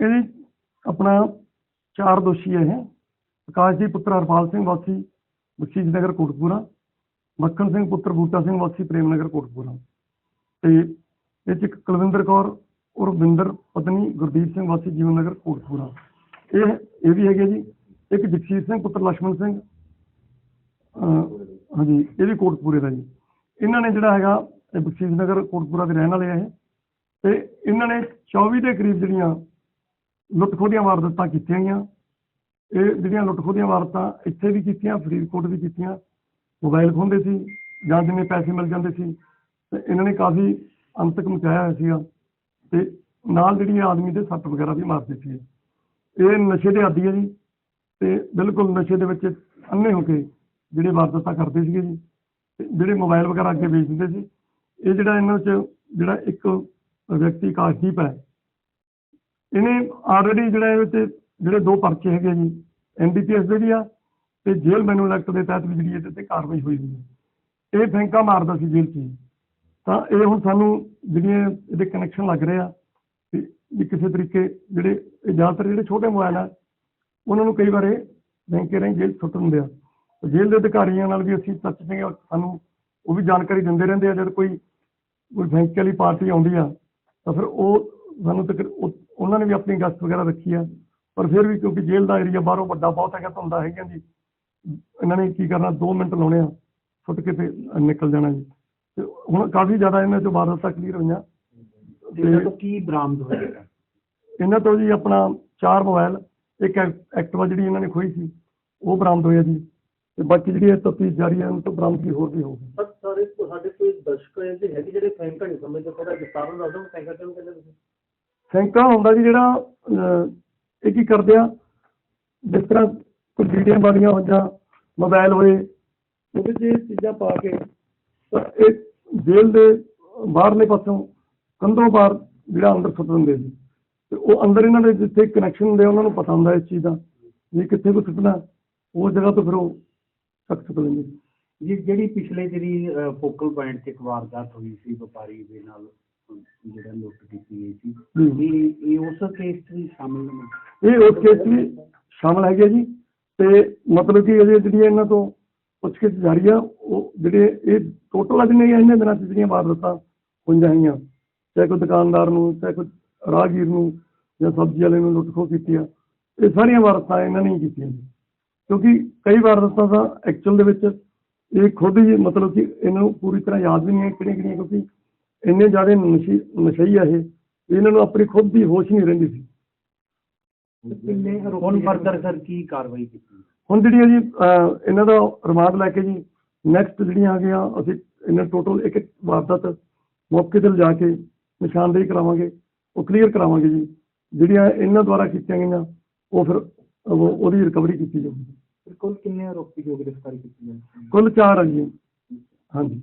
ਇਹਦੇ ਆਪਣਾ ਚਾਰ ਦੋਸ਼ੀ ਇਹ। ਇਹ ਆਕਾਸ਼ਦੀਪ ਪੁੱਤਰ ਹਰਪਾਲ ਸਿੰਘ ਵਾਸੀ, ਬਖਸ਼ੀਸ਼ ਨਗਰ ਕੋਟਪੂਰਾ ਮੱਖਣ ਸਿੰਘ ਪੁੱਤਰ ਬੂਟਾ ਸਿੰਘ ਵਾਸੀ, ਪ੍ਰੇਮ ਨਗਰ ਕੋਟਪੂਰਾ ਤੇ ਇਹ ਚ ਕੁਲਵਿੰਦਰ ਕੌਰ ਉਰਵਿੰਦਰ ਪਤਨੀ ਗੁਰਦੀਪ ਸਿੰਘ ਵਾਸੀ, ਜੀਵਨ ਨਗਰ ਕੋਟਪੂਰਾ ਇਹ ਇਹ ਵੀ ਹੈਗੇ ਜੀ। ਇੱਕ ਜਗਸੀਰ ਸਿੰਘ ਪੁੱਤਰ ਲక్ష్మణ ਸਿੰਘ ਹਾਂਜੀ, ਇਹ ਵੀ ਕੋਟਪੂਰੇ ਦਾ ਜੀ। ਇਹਨਾਂ ਨੇ ਜਿਹੜਾ ਹੈਗਾ, ਇਹ ਬਖਸ਼ੀਸ਼ ਨਗਰ ਕੋਟਪੂਰਾ ਦੇ ਰਹਿਣ ਵਾਲੇ ਆ ਇਹ। ਤੇ ਇਹਨਾਂ ਨੇ 24 ਦੇ ਕਰੀਬ ਜਿਹੜੀਆਂ ਲੁੱਟ ਖੋਹ ਦੀਆਂ ਵਾਰਦਾਤਾਂ ਕੀਤੀਆਂ ਗਈਆਂ। ਇਹ ਜਿਹੜੀਆਂ ਲੁੱਟ ਖੋਹ ਦੀਆਂ ਵਾਰਦਾਤਾਂ ਇੱਥੇ ਵੀ ਕੀਤੀਆਂ, ਫਰੀਦਕੋਟ ਵੀ ਕੀਤੀਆਂ। ਮੋਬਾਈਲ ਖੋਹਦੇ ਸੀ ਜਾਂ ਜਿੰਨੇ ਪੈਸੇ ਮਿਲ ਜਾਂਦੇ ਸੀ ਤੇ ਇਹਨਾਂ ਨੇ ਕਾਫੀ ਅੰਤਕ ਮਚਾਇਆ ਹੋਇਆ ਸੀਗਾ ਤੇ ਨਾਲ ਜਿਹੜੀ ਆਦਮੀ ਦੇ ਸੱਟ ਵਗੈਰਾ ਵੀ ਮਾਰਦੇ ਸੀ। ਇਹ ਨਸ਼ੇ ਦੇ ਆਦੀ ਹੈ ਜੀ ਤੇ ਬਿਲਕੁਲ ਨਸ਼ੇ ਦੇ ਵਿੱਚ ਅੰਨੇ ਹੋ ਕੇ ਜਿਹੜੇ ਵਾਰਦਾਤਾਂ ਕਰਦੇ ਸੀਗੇ ਜੀ ਜਿਹੜੇ ਮੋਬਾਈਲ ਵਗੈਰਾ ਅੱਗੇ ਵੇਚ ਦਿੰਦੇ ਸੀ। ਇਹ ਜਿਹੜਾ ਇਹਨਾਂ 'ਚ ਜਿਹੜਾ ਇੱਕ ਵਿਅਕਤੀ ਕਾਸ਼ਦੀਪ ਹੈ ਇਹਨੇ ਆਲਰੇਡੀ ਜਿਹੜਾ ਇਹ ਵਿੱਚ ਜਿਹੜੇ ਦੋ ਪਰਚੇ ਹੈਗੇ ਜੀ ਐਨਡੀਪੀਐਸ ਦੇ ਵੀ ਆ ਤੇ ਜੇਲ੍ਹ ਮੈਨੂਅਲ ਐਕਟ ਦੇ ਤਹਿਤ ਵੀ ਜਿਹੜੀ ਇਹਦੇ ਤੇ ਕਾਰਵਾਈ ਹੋਈ ਹੋਈ ਹੈ। ਇਹ ਫੈਂਕਾ ਮਾਰਦਾ ਸੀ ਜੇਲ੍ਹ 'ਚ ਤਾਂ ਇਹ ਹੁਣ ਸਾਨੂੰ ਜਿਹੜੀਆਂ ਇਹਦੇ ਕਨੈਕਸ਼ਨ ਲੱਗ ਰਹੇ ਆ ਵੀ ਕਿਸੇ ਤਰੀਕੇ ਜਿਹੜੇ ਜ਼ਿਆਦਾਤਰ ਜਿਹੜੇ ਛੋਟੇ ਮੋਬਾਈਲ ਆ, ਉਹਨਾਂ ਨੂੰ ਕਈ ਵਾਰ ਇਹ ਬੈਂਕੇ ਰਾਹੀਂ ਜੇਲ੍ਹ ਸੁੱਟ ਦਿੰਦੇ ਆ। ਜੇਲ੍ਹ ਦੇ ਅਧਿਕਾਰੀਆਂ ਨਾਲ ਵੀ ਅਸੀਂ ਟੱਚ ਤੇ ਸਾਨੂੰ ਉਹ ਵੀ ਜਾਣਕਾਰੀ ਦਿੰਦੇ ਰਹਿੰਦੇ ਆ, ਜਦ ਕੋਈ ਕੋਈ ਬੈਂਕ ਵਾਲੀ ਪਾਰਟੀ ਆਉਂਦੀ ਆ, ਤਾਂ ਫਿਰ ਉਹ ਸਾਨੂੰ ਤੱਕ ਉਹਨਾਂ ਨੇ ਵੀ ਆਪਣੀ ਗਸ਼ਤ ਵਗੈਰਾ ਰੱਖੀ ਆ। ਪਰ ਫਿਰ ਵੀ ਕਿਉਂਕਿ ਜੇਲ੍ਹ ਦਾ ਏਰੀਆ ਬਾਹਰੋਂ ਵੱਡਾ ਬਹੁਤ ਹੈਗਾ ਧੁੰਦਾ ਹੈਗੀਆਂ ਜੀ। ਇਹਨਾਂ ਨੇ ਕੀ ਕਰਨਾ 2 ਮਿੰਟ ਲਾਉਣੇ ਆ ਫੁੱਟ ਕੇ ਤੇ ਨਿਕਲ ਜਾਣਾ ਜੀ। ਤੇ ਹੁਣ ਕਾਫੀ ਜ਼ਿਆਦਾ ਇਹਨਾਂ ਚੋਂ ਵਾਰਦਾਤਾਂ ਕਲੀਅਰ ਹੋਈਆਂ ਇਹਨਾਂ ਤੋਂ ਕੀ ਬਰਾਮਦ ਹੋਏਗਾ ਇਹਨਾਂ ਤੋਂ ਜੀ ਆਪਣਾ ਚਾਰ ਮੋਬਾਈਲ ਇੱਕ ਐਕ- ਐਕਟਿਵਾ ਜਿਹੜੀ ਇਹਨਾਂ ਨੇ ਖੋਈ ਸੀ ਉਹ ਬਰਾਮਦ ਹੋਇਆ ਜੀ। ਤੇ ਬਾਕੀ ਜਿਹੜੀ ਇਹ ਤਫਤੀਸ਼ ਜਾਰੀ ਹੈ ਉਹਨਾਂ ਤੋਂ ਬਰਾਮਦਗੀ ਹੋਰ ਵੀ ਹੋਊਗੀ। ਪਰ ਸਾਰੇ ਤੁਹਾਡੇ ਕੋਈ ਦਰਸ਼ਕ ਹੈ ਜਿਹੜੇ ਹੈਗੇ ਜਿਹੜੇ ਫੈਂਕਾ ਨਹੀਂ ਸਮਝਦੇ ਥੋੜਾ ਨਾਲ ਦੱਸੋ ਫੈਂਕਾ ਕਿਉਂ ਕਹਿੰਦੇ ਤੁਸੀਂ? ਸੈਂਕਾ ਹੁੰਦਾ ਜੀ ਜਿਹੜਾ ਇਹ ਕੀ ਕਰਦੇ ਆ? ਜਿਸ ਤਰ੍ਹਾਂ ਕੋਈ ਵੀਡੀਓ ਵਾਲੀਆਂ ਹੋ ਮੋਬਾਈਲ ਹੋਏ, ਉਹਦੇ 'ਚ ਇਹ ਚੀਜ਼ਾਂ ਪਾ ਕੇ ਤਾਂ ਇਹ ਜੇਲ੍ਹ ਦੇ ਬਾਹਰਲੇ ਪਾਸੋਂ ਕੰਧੋਂ ਬਾਹਰ ਜਿਹੜਾ ਅੰਦਰ ਸੁੱਟ ਦਿੰਦੇ ਸੀ। ਤੇ ਉਹ ਅੰਦਰ ਇਹਨਾਂ ਦੇ ਜਿੱਥੇ ਕਨੈਕਸ਼ਨ ਹੁੰਦੇ ਉਹਨਾਂ ਨੂੰ ਪਤਾ ਹੁੰਦਾ ਇਸ ਚੀਜ਼ ਦਾ ਵੀ ਕਿੱਥੇ ਕੋ ਸੁੱਟਣਾ, ਉਹ ਜਗ੍ਹਾ ਤੋਂ ਫਿਰ ਉਹ ਚੱਕ ਸੁੱਟ ਲੈਂਦੇ ਜੀ ਜਿਹੜੀ ਪਿਛਲੇ ਜਿਹੜੀ ਫੋਕਲ ਪੁਆਇੰਟ ਤੇ ਇੱਕ ਵਾਰਦਾਤ ਹੋਈ ਸੀ ਵਪਾਰੀ ਦੇ ਨਾਲ ਜਿਹੜਾ ਲੁੱਟ ਕੀਤੀ ਗਈ ਸੀ। ਇਹ ਇਹ ਉਸ ਕੇਸ 'ਚ ਵੀ ਸ਼ਾਮਿਲ ਨੇ? ਇਹ ਉਸ ਕੇਸ ਵੀ ਸ਼ਾਮਲ ਹੈਗੇ ਜੀ। ਤੇ ਮਤਲਬ ਕਿ ਅਜੇ ਜਿਹੜੀਆਂ ਇਹਨਾਂ ਤੋਂ ਪੁੱਛਗਿੱਛ ਜਾਰੀ ਆ ਉਹ ਜਿਹੜੇ ਇਹ ਟੋਟਲ ਅੱਜ ਨਹੀਂ ਇਹਨਾਂ ਦਿਨਾਂ 'ਚ ਜਿਹੜੀਆਂ ਵਾਰਦਾਤਾਂ ਹੋਈਆਂ ਹੈਗੀਆਂ। ਚਾਹੇ ਕੋਈ ਦੁਕਾਨਦਾਰ ਨੂੰ ਚਾਹੇ ਕੋਈ ਰਾਹਗੀਰ ਨੂੰ ਜਾਂ ਸਬਜ਼ੀ ਵਾਲੇ ਨੂੰ ਲੁੱਟ ਖੋਹ ਕੀਤੀ ਆ। ਇਹ ਸਾਰੀਆਂ ਵਾਰਦਾਤਾਂ ਇਹਨਾਂ ਨੇ ਹੀ ਕੀਤੀਆਂ ਜੀ। ਕਿਉਂਕਿ ਕਈ ਵਾਰਦਾਤਾਂ ਤਾਂ ਐਕਚੁਅਲ ਦੇ ਵਿੱਚ ਇਹ ਖੁਦ ਹੀ ਮਤਲਬ ਕਿ ਇਹਨਾਂ ਨੂੰ ਪੂਰੀ ਤਰ੍ਹਾਂ ਯਾਦ ਵੀ ਨਹੀਂ ਹੈ ਕਿਹੜੀਆਂ ਕਿਹੜੀਆਂ ਕਿਉਂਕਿ ਇੰਨੇ ਜ਼ਿਆਦਾ ਨਸ਼ੀ ਨਸ਼ਈ ਆ ਇਹ ਇਹਨਾਂ ਨੂੰ ਆਪਣੀ ਖੁਦ ਦੀ ਹੋਸ਼ ਨਹੀਂ ਰਹਿੰਦੀ ਸੀ। ਕਿੰਨੇ ਹੁਣ ਫਰਦਰ ਸਰ ਕੀ ਕਾਰਵਾਈ ਕੀਤੀ? ਹੁਣ ਜਿਹੜੀਆਂ ਜੀ ਅਹ, ਇਹਨਾਂ ਦਾ ਰਿਮਾਂਡ ਲੈ ਕੇ ਜੀ ਨੈਕਸਟ ਜਿਹੜੀਆਂ ਆ ਗਈਆਂ ਅਸੀਂ ਇਹਨਾਂ ਟੋਟਲ ਇੱਕ ਇੱਕ ਵਾਰਦਾਤ ਮੌਕੇ ਤੇ ਲਿਜਾ ਕੇ ਨਿਸ਼ਾਨਦੇਹੀ ਕਰਾਵਾਂਗੇ ਉਹ ਕਲੀਅਰ ਕਰਾਵਾਂਗੇ ਜੀ। ਜਿਹੜੀਆਂ ਇਹਨਾਂ ਦੁਆਰਾ ਕੀਤੀਆਂ ਗਈਆਂ ਉਹ ਫਿਰ ਉਹ- ਉਹਦੀ ਰਿਕਵਰੀ ਕੀਤੀ ਜਾਊਗੀ। ਬਿਲਕੁਲ ਕਿੰਨੇ ਆਰੋਪੀ ਜੋ ਗ੍ਰਿਫਤਾਰੀ ਕੀਤੀ ਗਈ ਕੁੱਲ ਚਾਰ ਆ ਜੀ। ਹਾਂਜੀ।